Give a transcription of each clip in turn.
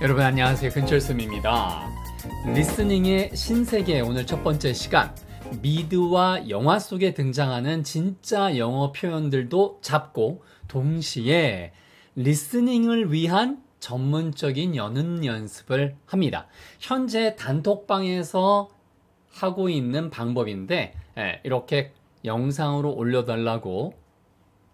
여러분 안녕하세요. 근철수입니다. 리스닝의 신세계 오늘 첫 번째 시간. 미드와 영화 속에 등장하는 진짜 영어 표현들도 잡고 동시에 리스닝을 위한 전문적인 연음 연습을 합니다. 현재 단톡방에서 하고 있는 방법인데 예, 이렇게 영상으로 올려달라고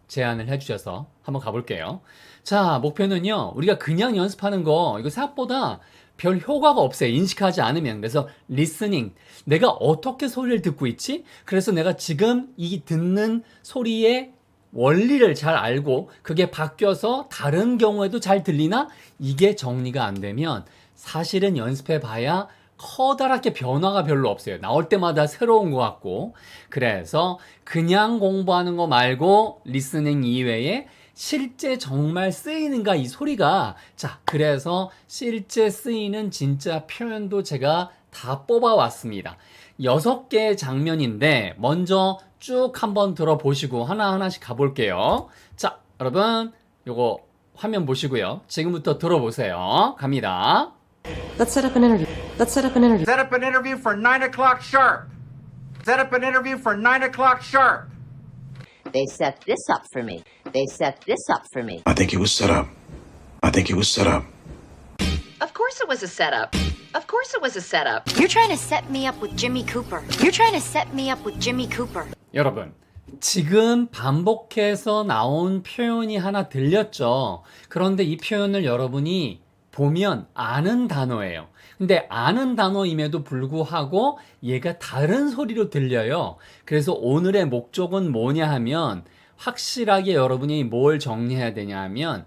제안을 해주셔서 한번 가볼게요. 자, 목표는요, 우리가 그냥 연습하는 거, 이거 생각보다 별 효과가 없어요. 인식하지 않으면. 그래서 리스닝. 내가 어떻게 소리를 듣고 있지? 그래서 내가 지금 이 듣는 소리의 원리를 잘 알고 그게 바뀌어서 다른 경우에도 잘 들리나? 이게 정리가 안 되면 사실은 연습해 봐야 커다랗게 변화가 별로 없어요. 나올 때마다 새로운 것 같고. 그래서 그냥 공부하는 거 말고 리스닝 이외에 실제 정말 쓰이는가 이 소리가 자 그래서 실제 쓰이는 진짜 표현도 제가 다 뽑아왔습니다. 여섯 개의 장면인데 먼저 쭉 한번 들어보시고 하나하나씩 가볼게요. 자 여러분 요거 화면 보시고요. 지금부터 들어보세요. 갑니다. Let's set up an interview. Let's set up an interview. Set up an interview for 9 o'clock sharp. Set up an interview for 9 o'clock sharp. They set this up for me. They set this up for me. I think it was set up. I think it was set up. Of course it was a setup. Of course it was a setup. You're trying to set me up with Jimmy Cooper. You're trying to set me up with Jimmy Cooper. 여러분, 지금 반복해서 나온 표현이 하나 들렸죠? 그런데 이 표현을 여러분이 보면 아는 단어예요. 근데 아는 단어임에도 불구하고 얘가 다른 소리로 들려요. 그래서 오늘의 목적은 뭐냐 하면 확실하게 여러분이 뭘 정리해야 되냐 하면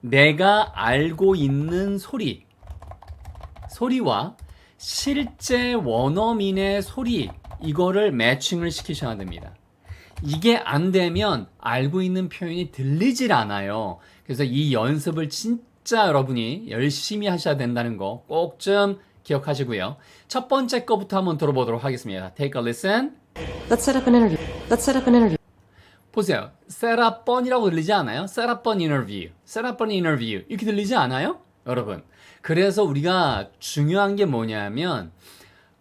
내가 알고 있는 소리, 소리와 실제 원어민의 소리 이거를 매칭을 시키셔야 됩니다. 이게 안 되면 알고 있는 표현이 들리질 않아요. 그래서 이 연습을 진짜 여러분이 열심히 하셔야 된다는 거 꼭 좀 기억하시고요. 첫 번째 거부터 한번 들어보도록 하겠습니다. Take a listen. Let's set up an interview. Let's set up an interview. 보세요. set up 번이라고 들리지 않아요? set up an interview. set up an interview. 이렇게 들리지 않아요? 여러분. 그래서 우리가 중요한 게 뭐냐면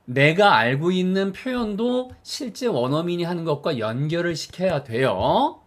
내가 알고 있는 표현도 실제 원어민이 하는 것과 연결을 시켜야 돼요.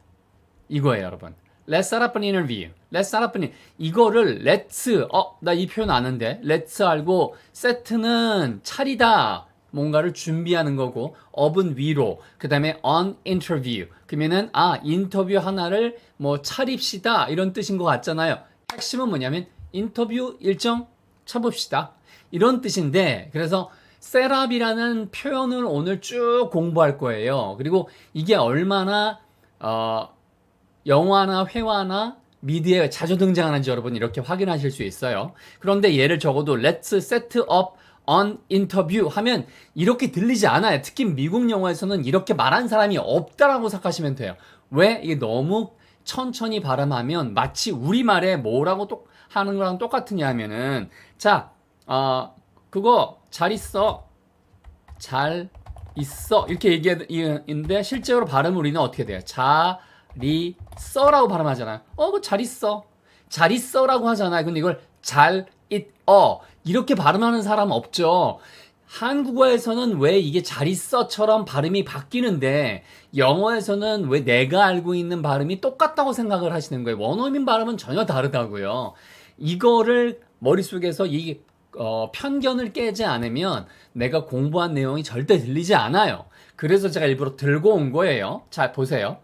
이거예요, 여러분. Let's set up an interview. Let's set up an 이거를 let's 어, 나 이 표현 아는데. let's 알고 set는 차리다. 뭔가를 준비하는 거고 up은 위로. 그 다음에 on interview. 그러면은 아, 인터뷰 하나를 뭐 차립시다. 이런 뜻인 것 같잖아요. 핵심은 뭐냐면 인터뷰 일정 쳐봅시다. 이런 뜻인데 그래서 셋업이라는 표현을 오늘 쭉 공부할 거예요. 그리고 이게 얼마나 어, 영화나 회화나 미디어에 자주 등장하는지 여러분 이렇게 확인하실 수 있어요. 그런데 얘를 적어도 Let's set up on interview 하면 이렇게 들리지 않아요. 특히 미국 영화에서는 이렇게 말한 사람이 없다라고 생각하시면 돼요. 왜? 이게 너무 천천히 발음하면 마치 우리말에 뭐라고 똑 하는 거랑 똑같으냐 하면은 자, 어, 그거 잘 있어. 잘 있어. 이렇게 얘기하는데 실제로 발음은 우리는 어떻게 돼요? 잘 있어라고 발음하잖아요. 어, 그잘 있어. 잘 있어라고 하잖아요. 근데 이걸 잘 있어 이렇게 발음하는 사람 없죠. 한국어에서는 왜 이게 잘 있어처럼 발음이 바뀌는데 영어에서는 왜 내가 알고 있는 발음이 똑같다고 생각을 하시는 거예요. 원어민 발음은 전혀 다르다고요. 이거를 머릿속에서 이 어, 편견을 깨지 않으면 내가 공부한 내용이 절대 들리지 않아요. 그래서 제가 일부러 들고 온 거예요. 자, 보세요.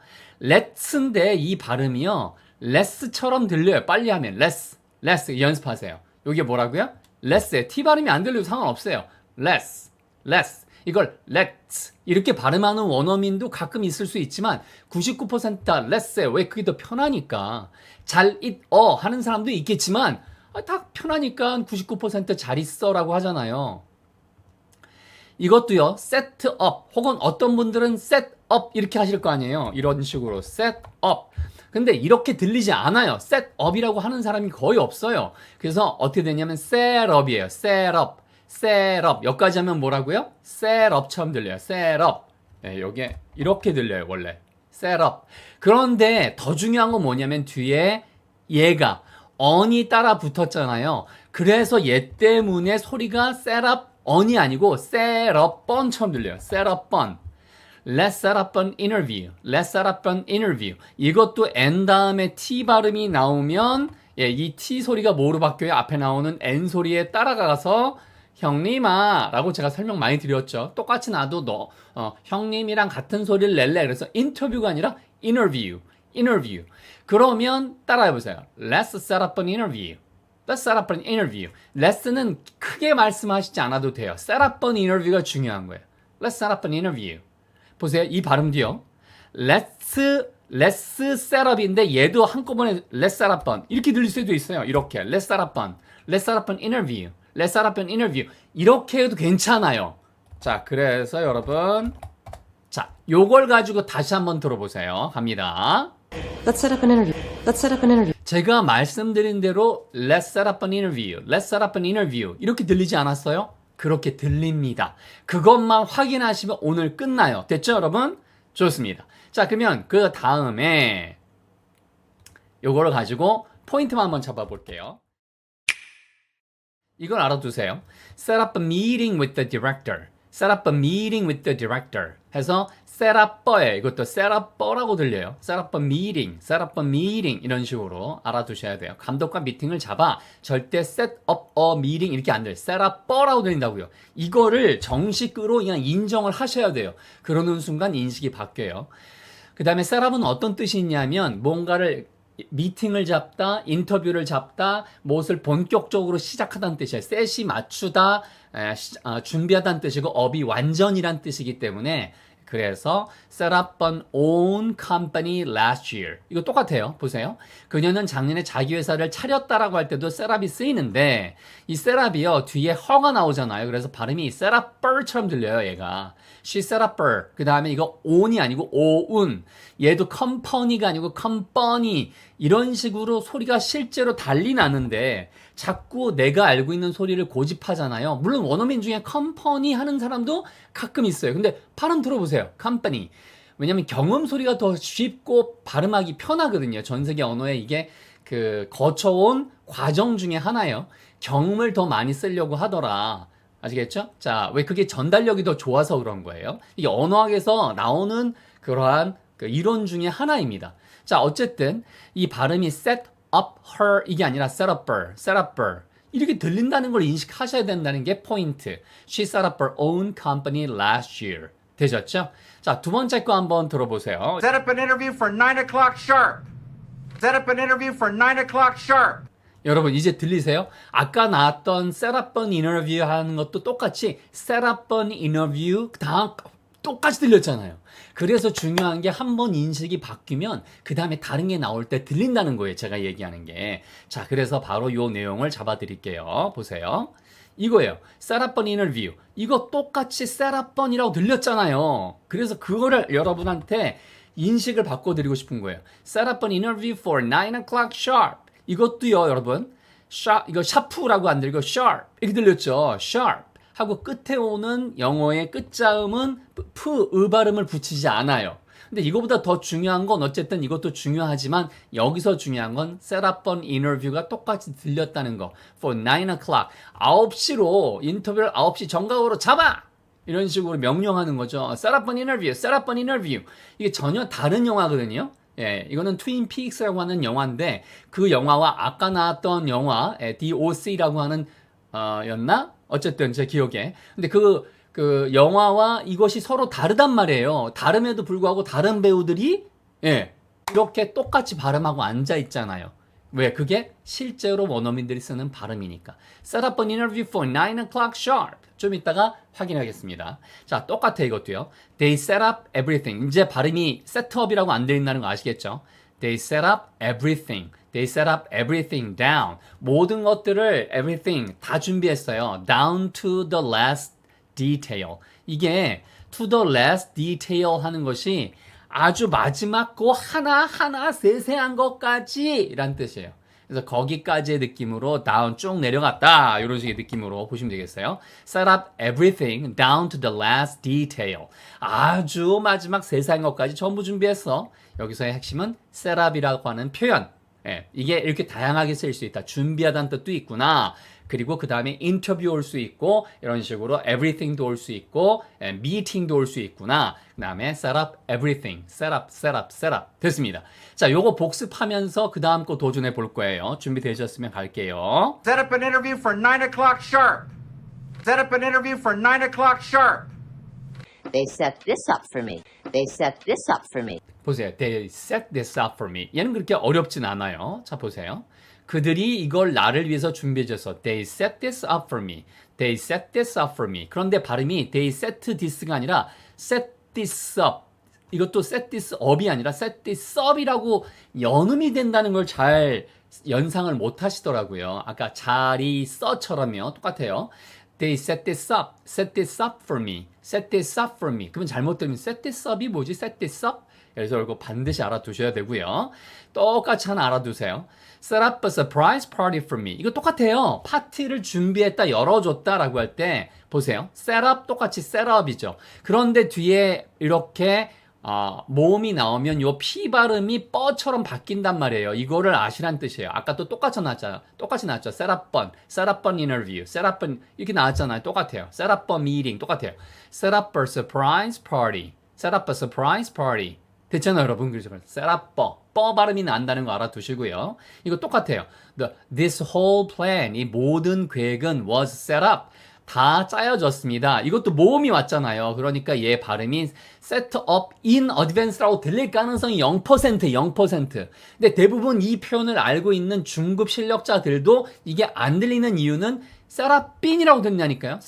Let's인데 이 발음이요. less처럼 들려요. 빨리 하면 less, less 연습하세요. 이게 뭐라고요? less에 T 발음이 안 들려도 상관없어요. less, less. 이걸 let's 이렇게 발음하는 원어민도 가끔 있을 수 있지만 99%다 less에 왜 그게 더 편하니까 잘 있어 하는 사람도 있겠지만 아, 다 편하니까 99%잘 있어라고 하잖아요. 이것도요, set up 혹은 어떤 분들은 set up 이렇게 하실 거 아니에요. 이런 식으로 set up. 근데 이렇게 들리지 않아요. set up이라고 하는 사람이 거의 없어요. 그래서 어떻게 되냐면 set up이에요. set up, set up. 여기까지 하면 뭐라고요? set up처럼 들려요. set up. 네, 여기에 이렇게 들려요, 원래. set up. 그런데 더 중요한 건 뭐냐면 뒤에 얘가 on이 따라 붙었잖아요. 그래서 얘 때문에 소리가 set up on이 아니고 set up on처럼 들려요. set up on. Let's set up an interview. Let's set up an interview. 이것도 n 다음에 t 발음이 나오면 예, 이 t 소리가 뭐로 바뀌어요? 앞에 나오는 n 소리에 따라가서 형님아 라고 제가 설명 많이 드렸죠. 똑같이 나도 너 어, 형님이랑 같은 소리를 낼래. 그래서 인터뷰가 아니라 interview. interview. 그러면 따라해 보세요. Let's set up an interview. Let's set up an interview. Let's는 크게 말씀하시지 않아도 돼요. Set up an interview가 중요한 거예요. Let's set up an interview. 보세요. 이 발음도요. Let's Let's set up인데 얘도 한꺼번에 Let's set up an 이렇게 들릴 수도 있어요. 이렇게 Let's set up an Let's set up an interview. Let's set up an interview. 이렇게 해도 괜찮아요. 자, 그래서 여러분 자, 요걸 가지고 다시 한번 들어보세요. 갑니다. Let's set up an interview. Let's set up an interview. 제가 말씀드린 대로 Let's set up an interview. Let's set up an interview. 이렇게 들리지 않았어요? 그렇게 들립니다. 그것만 확인하시면 오늘 끝나요. 됐죠, 여러분? 좋습니다. 자, 그러면 그 다음에 요거를 가지고 포인트만 한번 잡아볼게요. 이걸 알아두세요. Set up a meeting with the director. Set up a meeting with the director. 해서 up버예요. 이것도 up버라고 들려요. Set up a meeting 이런 식으로 알아두셔야 돼요. 감독과 미팅을 잡아 절대 up a meeting 이렇게 안 돼요. up버라고 들린다고요. 이거를 정식으로 그냥 인정을 하셔야 돼요. 그러는 순간 인식이 바뀌어요. 그 다음에 셋업은 어떤 뜻이 있냐면 뭔가를 미팅을 잡다, 인터뷰를 잡다, 무엇을 본격적으로 시작하다는 뜻이에요. 셋이 맞추다, 아, 준비하다는 뜻이고 업이 완전이란 뜻이기 때문에 그래서 set up an own company last year. 이거 똑같아요. 보세요. 그녀는 작년에 자기 회사를 차렸다라고 할 때도 set up이 쓰이는데 이 set up이요. 뒤에 허가 나오잖아요. 그래서 발음이 set upper처럼 들려요, 얘가. She set upper. 그 다음에 이거 own이 아니고 own. 얘도 company가 아니고 company. 이런 식으로 소리가 실제로 달리 나는데 자꾸 내가 알고 있는 소리를 고집하잖아요. 물론 원어민 중에 company 하는 사람도 가끔 있어요. 근데 발음 들어보세요. company. 왜냐면 경음 소리가 더 쉽고 발음하기 편하거든요. 전 세계 언어에 이게 그 거쳐온 과정 중에 하나예요. 경음을 더 많이 쓰려고 하더라. 아시겠죠? 자, 왜 그게 전달력이 더 좋아서 그런 거예요? 이게 언어학에서 나오는 그러한 그 이론 중에 하나입니다. 자, 어쨌든 이 발음이 set up her 이게 아니라 set up her, set up her 이렇게 들린다는 걸 인식하셔야 된다는 게 포인트. She set up her own company last year. 되셨죠? 자, 두 번째 거 한번 들어보세요. Set up an interview for 9 o'clock sharp. Set up an interview for 9 o'clock sharp. 여러분 이제 들리세요? 아까 나왔던 set up an interview 하는 것도 똑같이 set up an interview 다음 똑같이 들렸잖아요. 그래서 중요한 게 한 번 인식이 바뀌면 그 다음에 다른 게 나올 때 들린다는 거예요. 제가 얘기하는 게. 자, 그래서 바로 요 내용을 잡아 드릴게요. 보세요. 이거예요. an interview. 이거 똑같이 an이라고 들렸잖아요. 그래서 그거를 여러분한테 인식을 바꿔드리고 싶은 거예요. An interview for 9 o'clock sharp. 이것도요, 여러분. 샤, 이거 샤프라고 안 들고 sharp. 이렇게 들렸죠? sharp. 하고 끝에 오는 영어의 끝자음은 프, 으 발음을 붙이지 않아요. 근데 이거보다 더 중요한 건 어쨌든 이것도 중요하지만 여기서 중요한 건 an interview가 똑같이 들렸다는 거. for 9 o'clock. 9시로 인터뷰를 9시 정각으로 잡아! 이런 식으로 명령하는 거죠. set up an interview. 이게 전혀 다른 영화거든요. 예, 이거는 트윈 피닉스라고 하는 영화인데 그 영화와 아까 나왔던 영화 예, DOC라고 하는 어, 였나? 어쨌든 제 기억에. 근데 그, 그 영화와 이것이 서로 다르단 말이에요. 다름에도 불구하고 다른 배우들이 예, 이렇게 똑같이 발음하고 앉아 있잖아요. 왜? 그게 실제로 원어민들이 쓰는 발음이니까. Set up an interview for 9 o'clock sharp. 좀 이따가 확인하겠습니다. 자, 똑같아 이것도요. They set up everything. 이제 발음이 setup이라고 안 들린다는 거 아시겠죠? They set up everything. They set up everything down. 모든 것들을 everything 다 준비했어요. Down to the last detail. 이게 to the last detail 하는 것이 아주 마지막 그 하나하나 세세한 것까지 란 뜻이에요. 그래서 거기까지의 느낌으로 down 쭉 내려갔다. 이런 식의 느낌으로 보시면 되겠어요. Set up everything down to the last detail. 아주 마지막 세세한 것까지 전부 준비했어. 여기서의 핵심은 set up이라고 하는 표현. 예, 이게 이렇게 다양하게 쓸 수 있다. 준비하다는 뜻도 있구나. 그리고 그 다음에 인터뷰 올 수 있고 이런 식으로 everything도 올 수 있고 예, meeting도 올 수 있구나. 그 다음에 set up everything, set up, set up, set up 됐습니다. 자, 요거 복습하면서 그 다음 거 도전해 볼 거예요. 준비되셨으면 갈게요. Set up an interview for 9 o'clock sharp. Set up an interview for 9 o'clock sharp. They set this up for me. They set this up for me. 보세요. They set this up for me. 얘는 그렇게 어렵진 않아요. 자, 보세요. 그들이 이걸 나를 위해서 준비해 줘서 They set this up for me. They set this up for me. 그런데 발음이 They set this가 아니라 set this up. 이것도 set this up이 아니라 set this up이라고 연음이 된다는 걸 잘 연상을 못 하시더라고요. 아까 자리 써처럼요. 똑같아요. They set this up, set this up for me, set this up for me. 그러면 잘못 들으면 set this up이 뭐지? set this up? 그래서 이거 반드시 알아두셔야 되고요. 똑같이 하나 알아두세요. Set up a surprise party for me. 이거 똑같아요. 파티를 준비했다, 열어줬다라고 할 때 보세요. Set up 똑같이 set up이죠. 그런데 뒤에 이렇게 아, 모음이 나오면 요 P 발음이 뻐처럼 바뀐단 말이에요. 이거를 아시란 뜻이에요. 아까 또 똑같이 나왔잖아요. 똑같이 나왔죠. interview, set up one, 이렇게 나왔잖아요. 똑같아요. a meeting, 똑같아요. party, set up a surprise party. 됐잖아요, 여러분. 그래서 a, 뻐 발음이 난다는 거 알아두시고요. 이거 똑같아요. The, this whole plan, 이 모든 계획은 was set up. 다 짜여졌습니다. 이것도 모음이 왔잖아요. 그러니까 얘 발음이 set up in advance라고 들릴 가능성이 0%, 0%. 근데 대부분 이 표현을 알고 있는 중급 실력자들도 이게 안 들리는 이유는 in이라고 듣냐니까요.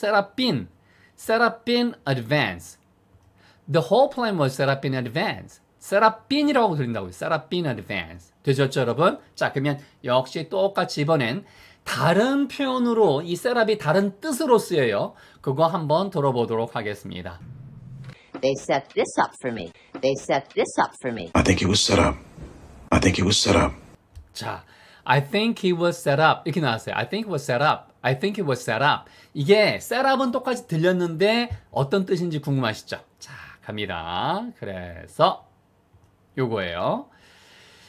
up in advance. The whole plan was set up in advance. in이라고 들린다고요. in advance. 되셨죠, 여러분? 자, 그러면 역시 똑같이 이번엔 다른 표현으로 이 셋업이 다른 뜻으로 쓰여요. 그거 한번 들어보도록 하겠습니다. They set this up for me. They set this up for me. I think it was set up. I think it was set up. 자, I think he was set up 이렇게 나왔어요. I think it was set up. I think it was set up. 이게 set up은 똑같이 들렸는데 어떤 뜻인지 궁금하시죠? 자, 갑니다. 그래서 요거예요.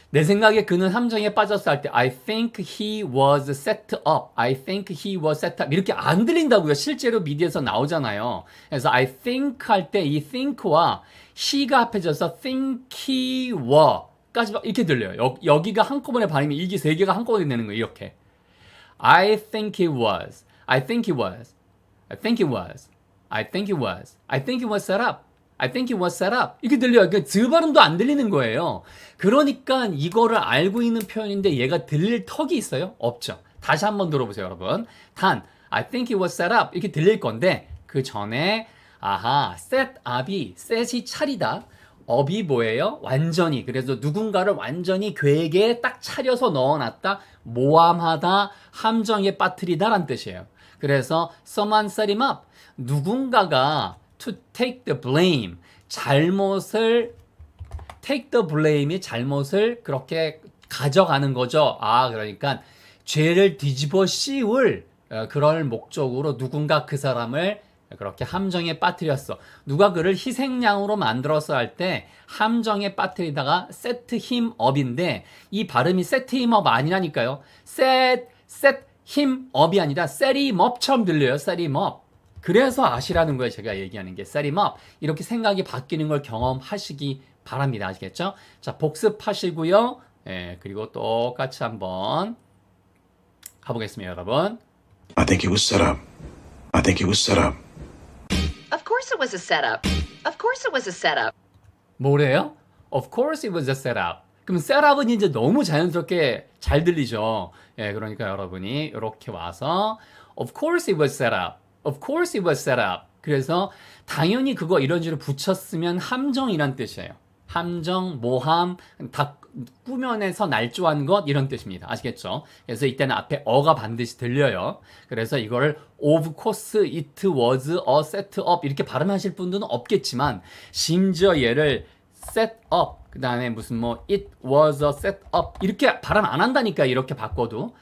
내 생각에 그는 함정에 빠졌어 할 때 I think he was set up. I think he was set up. 이렇게 안 들린다고요. 실제로 미디에서 나오잖아요. 그래서 I think 할 때 이 think와 he가 합해져서 think he were 까지 이렇게 들려요. 여, 여기가 한꺼번에 발음이 이게 세 개가 한꺼번에 되는 거예요. 이렇게. I think he was. I think he was. I think he was. I think he was. I think he was set up. I think he was set up. 이렇게 들려요. 그즈 발음도 안 들리는 거예요. 그러니까 이거를 알고 있는 표현인데 얘가 들릴 턱이 있어요? 없죠. 다시 한번 들어보세요, 여러분. 단, I think he was set up. 이렇게 들릴 건데 그 전에 아하, set up이 set이 차리다. 업이 뭐예요? 완전히. 그래서 누군가를 완전히 계획에 딱 차려서 넣어놨다. 모함하다. 함정에 빠뜨리다란 뜻이에요. 그래서 someone set him up. 누군가가 to take the blame. 잘못을 take the blame이 잘못을 그렇게 가져가는 거죠. 아, 그러니까 죄를 뒤집어 씌울 어, 그럴 목적으로 누군가 그 사람을 그렇게 함정에 빠뜨렸어. 누가 그를 희생양으로 만들어서 할때 함정에 빠뜨리다가 set him up인데 이 발음이 set him up 아니라니까요. set, set him up이 아니라 set him up처럼 들려요. set him up. 그래서 아시라는 거예요. 제가 얘기하는 게 set him up. 이렇게 생각이 바뀌는 걸 경험하시기 바랍니다. 아시겠죠? 자, 복습하시고요. 예, 그리고 똑같이 한번 가보겠습니다, 여러분. I think it was set up. I think it was set up. Of course it was a setup. Of course it was a setup. 뭐래요? Of course it was a setup. 그럼 셋업은 이제 너무 자연스럽게 잘 들리죠. 예, 그러니까 여러분이 이렇게 와서 Of course it was set up. Of course it was set up. 그래서 당연히 그거 이런 식으로 붙였으면 함정이란 뜻이에요. 함정, 모함, 다 꾸며내서 날조한 것 이런 뜻입니다. 아시겠죠? 그래서 이때는 앞에 어가 반드시 들려요. 그래서 이거를 of course it was a set up 이렇게 발음하실 분들은 없겠지만 심지어 얘를 set up 그 다음에 무슨 뭐 it was a set up 이렇게 발음 안 한다니까 이렇게 바꿔도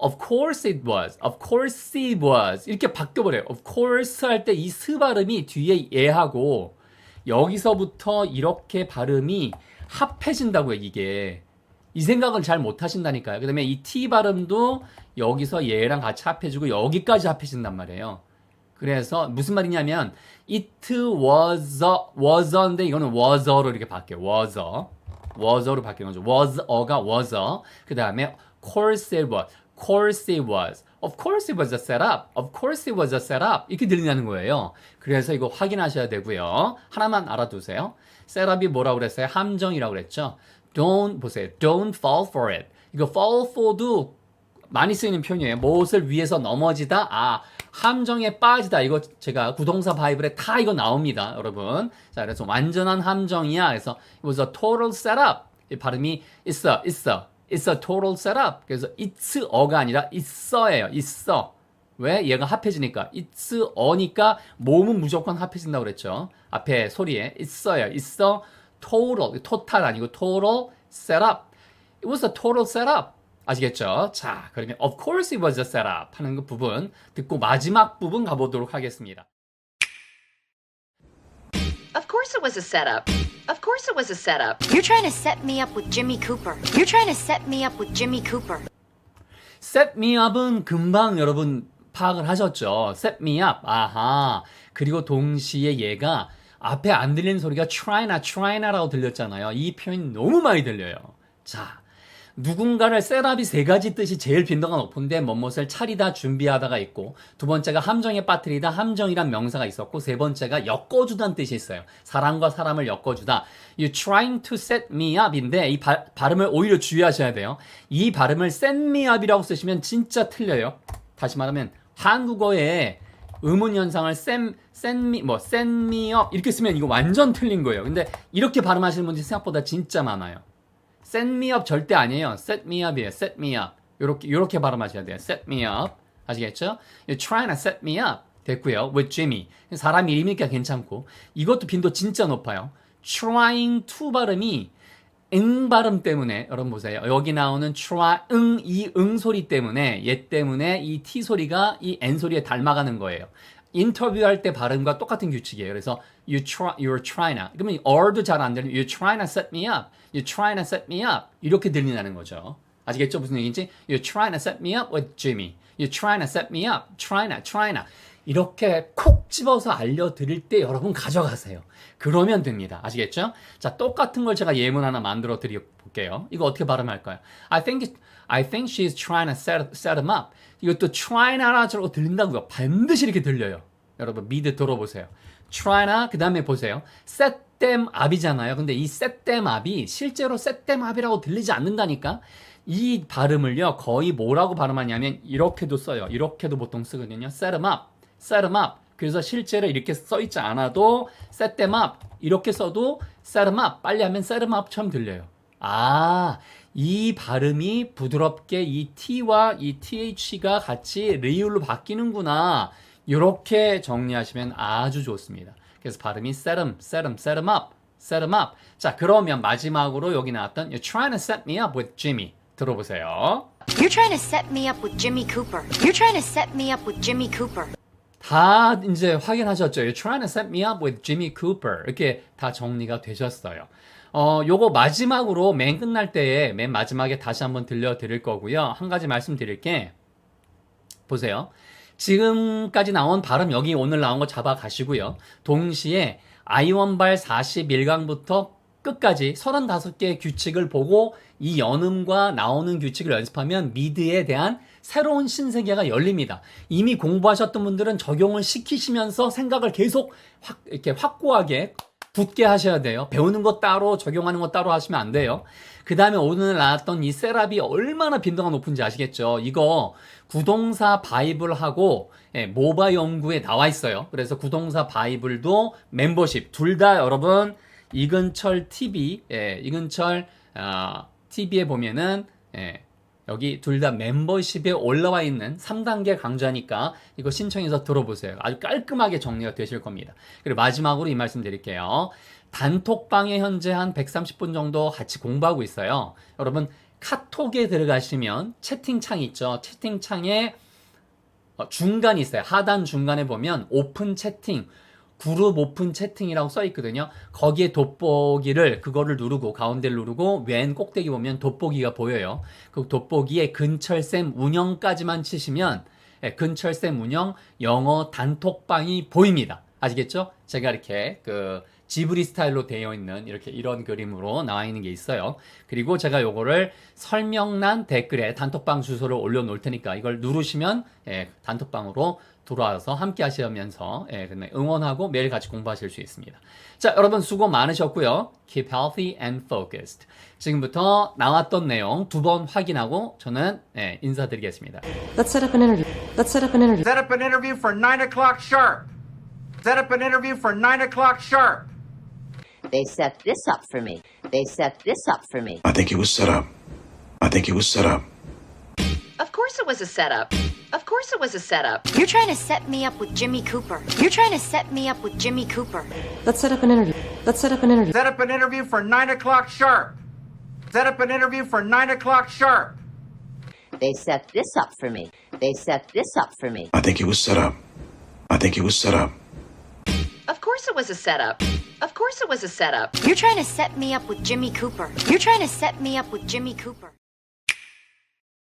Of course it was. Of course it was. 이렇게 바뀌어버려요. Of course 할 때 이 스 발음이 뒤에 예하고 여기서부터 이렇게 발음이 합해진다고요, 이게. 이 생각을 잘 못 하신다니까요. 그 다음에 이 T 발음도 여기서 얘랑 같이 합해주고 여기까지 합해진단 말이에요. 그래서 무슨 말이냐면 it was a, was a인데 이거는 was a로 이렇게 바뀌어요. was a. was a로 바뀌는 거죠. was a가 was a. 그 다음에 course it was. Course it was. of course it was a setup. of course it was a setup. 이렇게 들리냐는 거예요. 그래서 이거 확인하셔야 되고요. 하나만 알아두세요. setup이 뭐라고 그랬어요? 함정이라고 그랬죠. don't 보세요. don't fall for it. 이거 fall for도 많이 쓰이는 표현이에요. 무엇을 위해서 넘어지다. 아, 함정에 빠지다. 이거 제가 구동사 바이블에 다 이거 나옵니다, 여러분. 자, 그래서 완전한 함정이야. 그래서 it was a total setup. 이 발음이 it's a, it's a total setup. 그래서 it's a가 아니라 it's a. 왜? 얘가 합해지니까. it's a니까 몸은 무조건 합해진다고 그랬죠. 앞에 소리에 it's a total, total 아니고 total setup. It was a total setup. 아시겠죠? 자, 그러면 of course it was a setup 하는 그 부분 듣고 마지막 부분 가보도록 하겠습니다. Of course it was a setup. Of course it was a setup. You're trying to set me up with Jimmy Cooper. You're trying to set me up with Jimmy Cooper. set me up은 금방 여러분 파악을 하셨죠? set me up. 아하. 그리고 동시에 얘가 앞에 안 들리는 소리가 try나 try나라고 들렸잖아요. 이 표현이 너무 많이 들려요. 자, 누군가를 셋업이 세 가지 뜻이 제일 빈도가 높은데 뭐뭇을 차리다 준비하다가 있고 두 번째가 함정에 빠뜨리다 함정이란 명사가 있었고 세 번째가 엮어주다는 뜻이 있어요. 사람과 사람을 엮어주다. You trying to set me up인데 이 바, 발음을 오히려 주의하셔야 돼요. 이 발음을 set me up이라고 쓰시면 진짜 틀려요. 다시 말하면 한국어에 의문 현상을 쌤, 쌤미, 뭐, 쌤미 업 이렇게 쓰면 이거 완전 틀린 거예요. 근데 이렇게 발음하시는 분들이 생각보다 진짜 많아요. Set me up 절대 아니에요. set me up이에요. set me up. 요렇게, 요렇게 발음하셔야 돼요. set me up. 아시겠죠? You're trying to set me up. 됐고요. with Jimmy. 사람 이름이니까 괜찮고. 이것도 빈도 진짜 높아요. trying to 발음이 응 발음 때문에 여러분 보세요. 여기 나오는 try 응 이 응 소리 때문에 얘 때문에 이 t 소리가 이 n 소리에 닮아가는 거예요. 인터뷰할 때 발음과 똑같은 규칙이에요. 그래서 you try you're trying to 그러면 or도 잘 안 들리면 you're trying to set me up. you're trying to set me up. 이렇게 들리는 거죠. 아시겠죠? 무슨 얘기인지? You're trying to set me up with Jimmy. You're trying to set me up. Trying to, trying to. 이렇게 콕 집어서 알려드릴 때 여러분 가져가세요. 그러면 됩니다. 아시겠죠? 자, 똑같은 걸 제가 예문 하나 만들어 드려 볼게요. 이거 어떻게 발음할까요? I think, I think she's trying to set, set him up. 이것도 trying 하나처럼 들린다고요. 반드시 이렇게 들려요. 여러분, 미드 들어보세요. trying, 그 다음에 보세요. set them up이잖아요. 근데 이 set them up이 실제로 set them up이라고 들리지 않는다니까? 이 발음을요, 거의 뭐라고 발음하냐면, 이렇게도 써요. 이렇게도 보통 쓰거든요. set them up, set them up. 그래서 실제로 이렇게 써 있지 않아도 set them up. 이렇게 써도 set them up. 빨리 하면 set them up처럼 들려요. 아, 이 발음이 부드럽게 이 T와 이 TH가 같이 리을로 바뀌는구나. 이렇게 정리하시면 아주 좋습니다. 그래서 발음이 set them, set them, set them up, set them up. 자, 그러면 마지막으로 여기 나왔던 You're trying to set me up with Jimmy. 들어보세요. You're trying to set me up with Jimmy Cooper. You're trying to set me up with Jimmy Cooper. 다 이제 확인하셨죠? You're trying to set me up with Jimmy Cooper. 이렇게 다 정리가 되셨어요. 어, 요거 마지막으로 맨 끝날 때에 맨 마지막에 다시 한번 들려드릴 거고요. 한 가지 말씀드릴 게 보세요. 지금까지 나온 발음 여기 오늘 나온 거 잡아 가시고요. 동시에 아이원발 41강부터 끝까지 35개의 규칙을 보고 이 연음과 나오는 규칙을 연습하면 미드에 대한 새로운 신세계가 열립니다. 이미 공부하셨던 분들은 적용을 시키시면서 생각을 계속 확, 이렇게 확고하게 굳게 하셔야 돼요. 배우는 것 따로, 적용하는 것 따로 하시면 안 돼요. 그 다음에 오늘 나왔던 이 셋업이 얼마나 빈도가 높은지 아시겠죠? 이거 구동사 바이블하고 예, 모바 연구에 나와 있어요. 그래서 구동사 바이블도 멤버십 둘 다 여러분 이근철 TV, 예, 이근철 어, TV에 보면은 예, 여기 둘 다 멤버십에 올라와 있는 3단계 강좌니까 이거 신청해서 들어보세요. 아주 깔끔하게 정리가 되실 겁니다. 그리고 마지막으로 이 말씀 드릴게요. 단톡방에 현재 한 130분 정도 같이 공부하고 있어요. 여러분 카톡에 들어가시면 채팅창 있죠. 채팅창에 어, 중간이 있어요. 하단 중간에 보면 오픈 채팅 그룹 오픈 채팅이라고 써 있거든요. 거기에 돋보기를 그거를 누르고 가운데를 누르고 왼 꼭대기 보면 돋보기가 보여요. 그 돋보기에 근철쌤 운영까지만 치시면 예, 근철쌤 운영 영어 단톡방이 보입니다. 아시겠죠? 제가 이렇게 그 지브리 스타일로 되어 있는 이렇게 이런 그림으로 나와 있는 게 있어요. 그리고 제가 요거를 설명란 댓글에 단톡방 주소를 올려 놓을 테니까 이걸 누르시면 예, 단톡방으로 들어와서 함께 하시면서 예, 근데 응원하고 매일 같이 공부하실 수 있습니다. 자, 여러분 수고 많으셨고요. Keep healthy and focused. 지금부터 나왔던 내용 두 번 확인하고 저는 예, 인사드리겠습니다. Let's set up an interview. Let's set up an interview. Set up an interview for 9 o'clock sharp. Set up an interview for 9 o'clock sharp. They set this up for me. They set this up for me. I think it was set up. I think it was set up. Of course it was a setup. Of course it was a setup. You're trying to set me up with Jimmy Cooper. You're trying to set me up with Jimmy Cooper. Let's set up an interview. Let's set up an interview. Set up an interview for 9 o'clock sharp. Set up an interview for 9 o'clock sharp. They set this up for me. They set this up for me. I think it was set up. I think it was set up. Of course it was a setup. Of course it was a setup. You're trying to set me up with Jimmy Cooper. You're trying to set me up with Jimmy Cooper.